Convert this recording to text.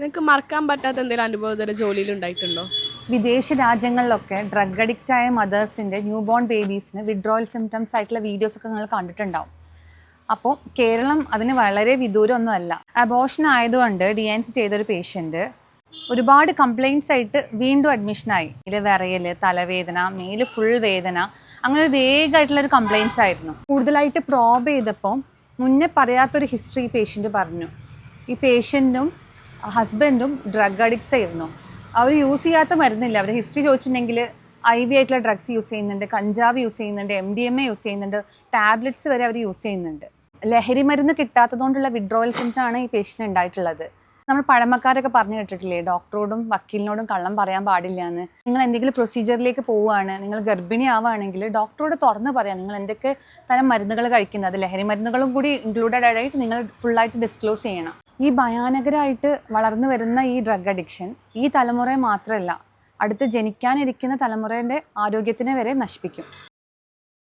നിങ്ങൾക്ക് മറക്കാൻ പറ്റാത്ത എന്തെങ്കിലും അനുഭവം ജോലിയിൽ ഉണ്ടായിട്ടുണ്ടോ? വിദേശ രാജ്യങ്ങളിലൊക്കെ ഡ്രഗ് അഡിക്റ്റ് ആയ മദേഴ്സിന്റെ ന്യൂ ബോൺ ബേബീസിന് വിഡ്രോവൽ സിംറ്റംസ് ആയിട്ടുള്ള വീഡിയോസ് ഒക്കെ നിങ്ങൾ കണ്ടിട്ടുണ്ടാവും. അപ്പോൾ കേരളം അതിന് വളരെ വിദൂരമൊന്നുമല്ല. അബോഷൻ ആയതുകൊണ്ട് ഡി എൻ സി ചെയ്തൊരു പേഷ്യന്റ് ഒരുപാട് കംപ്ലയിൻസ് ആയിട്ട് വീണ്ടും അഡ്മിഷനായി ഇതിൽ വിറയൽ തലവേദന മേൽ ഫുൾ വേദന അങ്ങനെ ഒരു വേഗമായിട്ടുള്ളൊരു കംപ്ലയിൻസ് ആയിരുന്നു. കൂടുതലായിട്ട് പ്രോബ് ചെയ്തപ്പോൾ മുന്നേ പറയാത്തൊരു ഹിസ്റ്ററി പേഷ്യന്റ് പറഞ്ഞു. ഈ പേഷ്യന്റും ഹസ്ബൻഡും ഡ്രഗ് അഡിക്ട്സ് ആയിരുന്നു. അവർ യൂസ് ചെയ്യാത്ത മരുന്നില്ല. അവർ ഹിസ്റ്ററി ചോദിച്ചിട്ടുണ്ടെങ്കിൽ ഐ വി ആയിട്ടുള്ള ഡ്രഗ്സ് യൂസ് ചെയ്യുന്നുണ്ട് കഞ്ചാവ് യൂസ് ചെയ്യുന്നുണ്ട് M D M A use ചെയ്യുന്നുണ്ട് ടാബ്ലറ്റ്സ് വരെ അവർ യൂസ് ചെയ്യുന്നുണ്ട്. ലഹരി മരുന്ന് കിട്ടാത്തതുകൊണ്ടുള്ള വിഡ്രോവൽ സിംറ്റം ആണ് ഈ പേഷ്യന്റ് ഉണ്ടായിട്ടുള്ളത്. നമ്മൾ പഴമക്കാരൊക്കെ പറഞ്ഞു കേട്ടിട്ടില്ലേ ഡോക്ടറോടും വക്കീലിനോടും കള്ളം പറയാൻ പാടില്ല എന്ന് നിങ്ങൾ എന്തെങ്കിലും പ്രൊസീജിയറിലേക്ക് പോവുകയാണ് നിങ്ങൾ ഗർഭിണി ആവുകയാണെങ്കിൽ ഡോക്ടറോട് തുറന്ന് പറയാം നിങ്ങൾ എന്തൊക്കെ തരം മരുന്നുകൾ കഴിക്കുന്നത്. ലഹരി മരുന്നുകളും കൂടി ഇൻക്ലൂഡഡ് ആയിട്ട് നിങ്ങൾ ഫുള്ളായിട്ട് ഡിസ്ക്ലോസ് ചെയ്യണം. ഈ ഭയാനകരായിട്ട് വളർന്നു വരുന്ന ഈ ഡ്രഗ് അഡിക്ഷൻ ഈ തലമുറയെ മാത്രമല്ല അടുത്ത് ജനിക്കാനിരിക്കുന്ന തലമുറേന്റെ ആരോഗ്യത്തിനെ വരെ നശിപ്പിക്കും.